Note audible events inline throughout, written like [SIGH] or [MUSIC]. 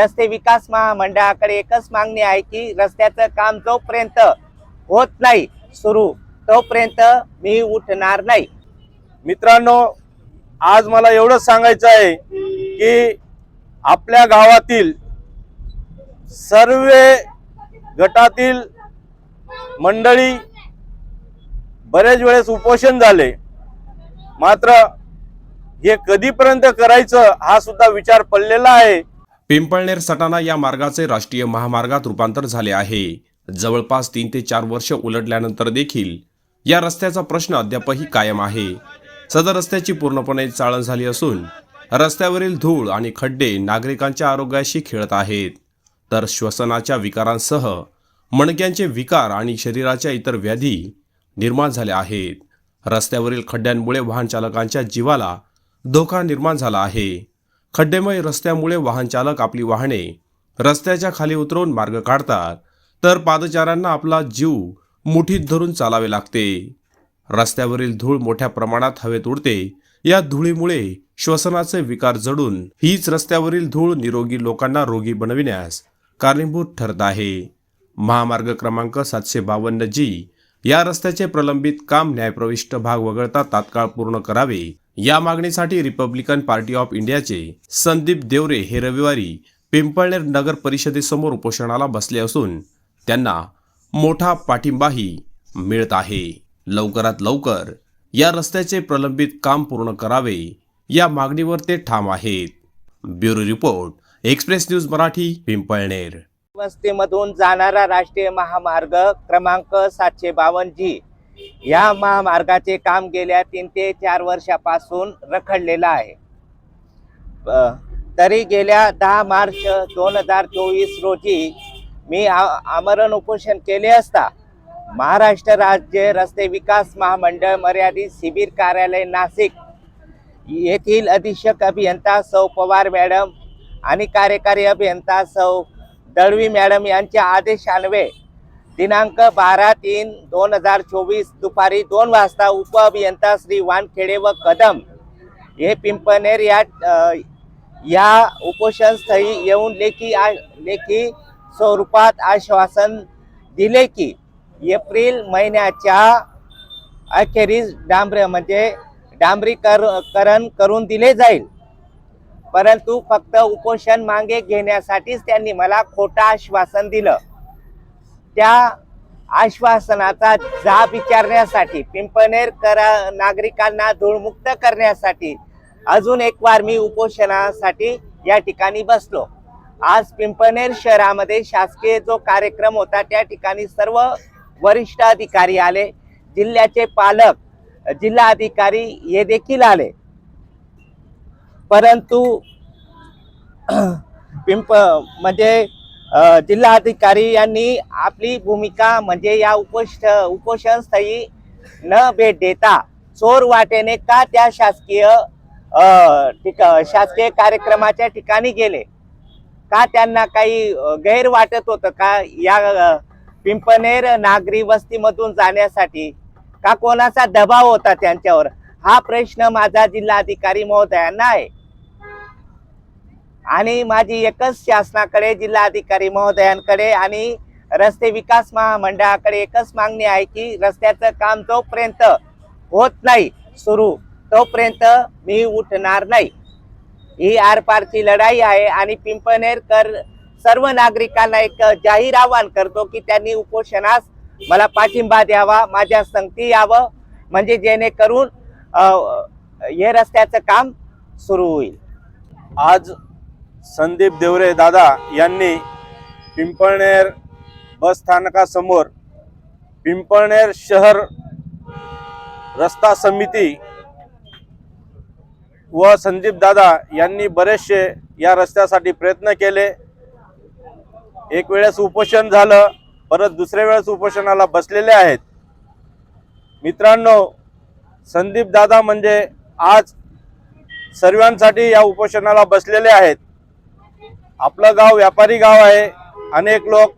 रस्ते विकास महामंडळाकडे एकच मागणी आहे की रस्त्याचं काम जोपर्यंत होत नाही सुरू तोपर्यंत मी उठणार नाही. मित्रांनो आज मला एवढंच सांगायचं आहे की आपल्या गावातील सर्व गटातील मंडळी बरेच वेळेस उपोषण झाले. मात्र हे कधीपर्यंत करायचं हा सुद्धा विचार पडलेला आहे. पिंपळनेर सटाणा या मार्गाचे राष्ट्रीय महामार्गात रूपांतर झाले आहे. जवळपास तीन ते चार वर्ष उलटल्यानंतर देखील या रस्त्याचा प्रश्न अद्यापही कायम आहे. सदर रस्त्याची पूर्णपणे चाळण झाली असून रस्त्यावरील धूळ आणि खड्डे नागरिकांच्या आरोग्याशी खेळत आहेत. तर श्वसनाच्या विकारांसह मणक्यांचे विकार आणि शरीराच्या इतर व्याधी निर्माण झाल्या आहेत. रस्त्यावरील खड्ड्यांमुळे वाहन चालकांच्या जीवाला धोका निर्माण झाला आहे. खड्डेमय रस्त्यामुळे वाहनचालक आपली वाहने रस्त्याच्या खाली उतरवून मार्ग काढतात तर पादचाऱ्यांना आपला जीव मुठीत धरून चालावे लागते. रस्त्यावरील धूळ मोठ्या प्रमाणात हवेत उडते. या धुळीमुळे श्वसनाचे विकार जडून हीच रस्त्यावरील धूळ निरोगी लोकांना रोगी बनविण्यास कारणीभूत ठरत आहे. महामार्ग क्रमांक सातशे बावन्न जी या रस्त्याचे प्रलंबित काम न्यायप्रविष्ट भाग वगळता तात्काळ पूर्ण करावे या मागणीसाठी रिपब्लिकन पार्टी ऑफ इंडियाचे संदीप देवरे हे रविवारी पिंपळनेर नगर परिषदेसमोर उपोषणाला बसले असून त्यांना मोठा पाठिंबाही मिळत आहे. लवकरात लवकर या रस्त्याचे प्रलंबित काम पूर्ण करावे या मागणीवर ते ठाम आहेत. Bureau report Express News Marathi Pimpalner. वस्तीमधून जाणारा राष्ट्रीय महामार्ग क्रमांक सातशे बावन्न जी. या महामार्गाचे काम गेल्या तीन ते चार वर्षापासून रखडलेलं आहे. तरी गेल्या दहा मार्च दोन हजार चोवीस रोजी मी आ- आमरण उपोषण केले असता महाराष्ट्र राज्य रस्ते विकास महामंडळ मर्यादित शिबिर कार्यालय नाशिक येथील अधीक्षक अभियंता सौ पवार मॅडम आणि कार्यकारी अभियंता सौ दळवी मॅडम यांच्या आदेशान्वये दिनांक बारा तीन दोन हजार चोवीस दुपारी दोन वाजता उप अभियंता श्री वानखेडे व कदम हे पिंपनेर या या उपोषणस्थळी येऊन लेखी आ लेखी स्वरूपात आश्वासन दिले की एप्रिल महिन्याच्या अखेरीस डांबर म्हणजे डांबरीकरण करून दिले जाईल. परंतु फक्त उपोषण मागे घेण्यासाठीच त्यांनी मला खोटं आश्वासन दिलं. त्या आश्वासनाचा जाब विचारण्यासाठी पिंपनेर करा नागरिकांना धूळमुक्त करण्यासाठी अजून एक वार मी उपोषणासाठी या ठिकाणी बसलो. आज पिंपनेर शहरामध्ये शासकीय जो कार्यक्रम होता त्या ठिकाणी सर्व वरिष्ठ अधिकारी आले. जिल्ह्याचे पालक जिल्हा अधिकारी हे देखील आले. परंतु [CLEARS THROAT] पिंप म्हणजे जिल्हाधिकारी यांनी आपली भूमिका म्हणजे या उपोष उपोषण स्थळी न भेट देता चोर वाटेने का त्या शासकीय शासकीय कार्यक्रमाच्या ठिकाणी गेले? का त्यांना काही गैर वाटत होतं? का या पिंपनेर नागरी वस्तीमधून जाण्यासाठी का कोणाचा दबाव होता त्यांच्यावर? हा प्रश्न माझा जिल्हाधिकारी महोदयांना आहे. आणि माझी एकच शासनाकडे जिल्हाधिकारी महोदयांकडे आणि रस्ते विकास महामंडळाकडे एकच मागणी आहे की रस्त्याचं काम जोपर्यंत होत नाही सुरू तोपर्यंत मी उठणार नाही. ही आरपारची लढाई आहे आणि पिंपनेरकर सर्व नागरिकांना एक जाहीर आवाहन करतो की त्यांनी उपोषणास मला पाठिंबा द्यावा माझ्या संगती यावं म्हणजे जेणेकरून हे रस्त्याचं काम सुरू होईल. आज संदीप देवरे दादा यांनी पिंपळनेर बस स्थानकासमोर पिंपळनेर शहर रस्ता समिती व संदीप दादा यांनी बरेचसे या रस्त्यासाठी प्रयत्न केले. एक वेळेस उपोषण झालं परत दुसऱ्या वेळेस उपोषणाला बसलेले आहेत. मित्रांनो संदीप दादा म्हणजे आज सर्वांसाठी या उपोषणाला बसलेले आहेत. आपलं गाव व्यापारी गाव आहे. अनेक लोक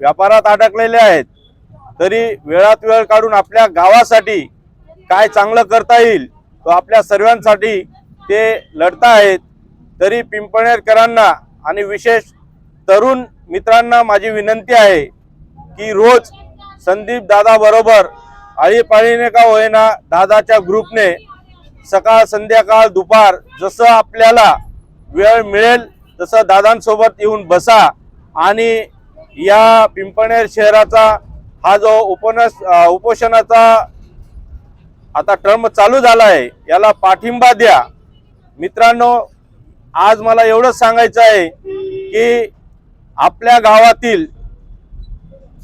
व्यापारात अडकलेले आहेत. तरी वेळात वेळ काढून आपल्या गावासाठी काय चांगलं करता येईल तो आपल्या सर्वांसाठी ते लढता आहेत. तरी पिंपणेरकरांना आणि विशेष तरुण मित्रांना माझी विनंती आहे की रोज संदीप दादा बरोबर आळीपाळीने का होईना दादाच्या ग्रुपने सकाळ संध्याकाळ दुपार जसं आपल्याला वेळ मिळेल तसं दादांसोबत येऊन बसा आणि या पिंपणेर शहराचा हा जो उपनस उपोषणाचा आता टर्म चालू झाला आहे याला पाठिंबा द्या. मित्रांनो आज मला एवढंच सांगायचं आहे की आपल्या गावातील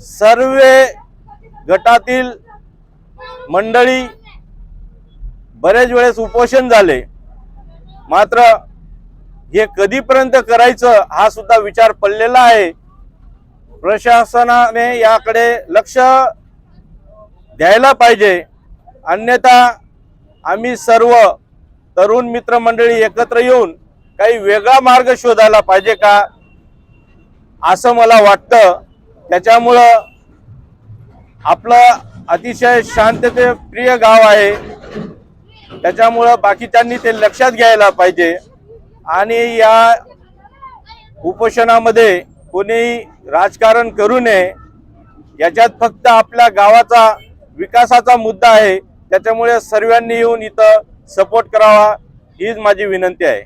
सर्व गटातील मंडळी बरेच वेळेस उपोषण झाले. मात्र हे कधीपर्यंत करायचं हा सुद्धा विचार पडलेला आहे. प्रशासनाने याकडे लक्ष द्यायला पाहिजे. अन्यथा आम्ही सर्व तरुण मित्रमंडळी एकत्र येऊन काही वेगळा मार्ग शोधायला पाहिजे का? असं मला वाटतं. त्याच्यामुळं आपलं अतिशय शांतते प्रिय गाव आहे. त्याच्यामुळं बाकीच्यांनी ते लक्षात घ्यायला पाहिजे. आणि या उपोषणामध्ये कोणीही राजकारण करू नये याच्यात फक्त आपल्या गावाचा विकासाचा मुद्दा आहे त्याच्यामुळे सर्वांनी येऊन इथं सपोर्ट करावा हीच माझी विनंती आहे.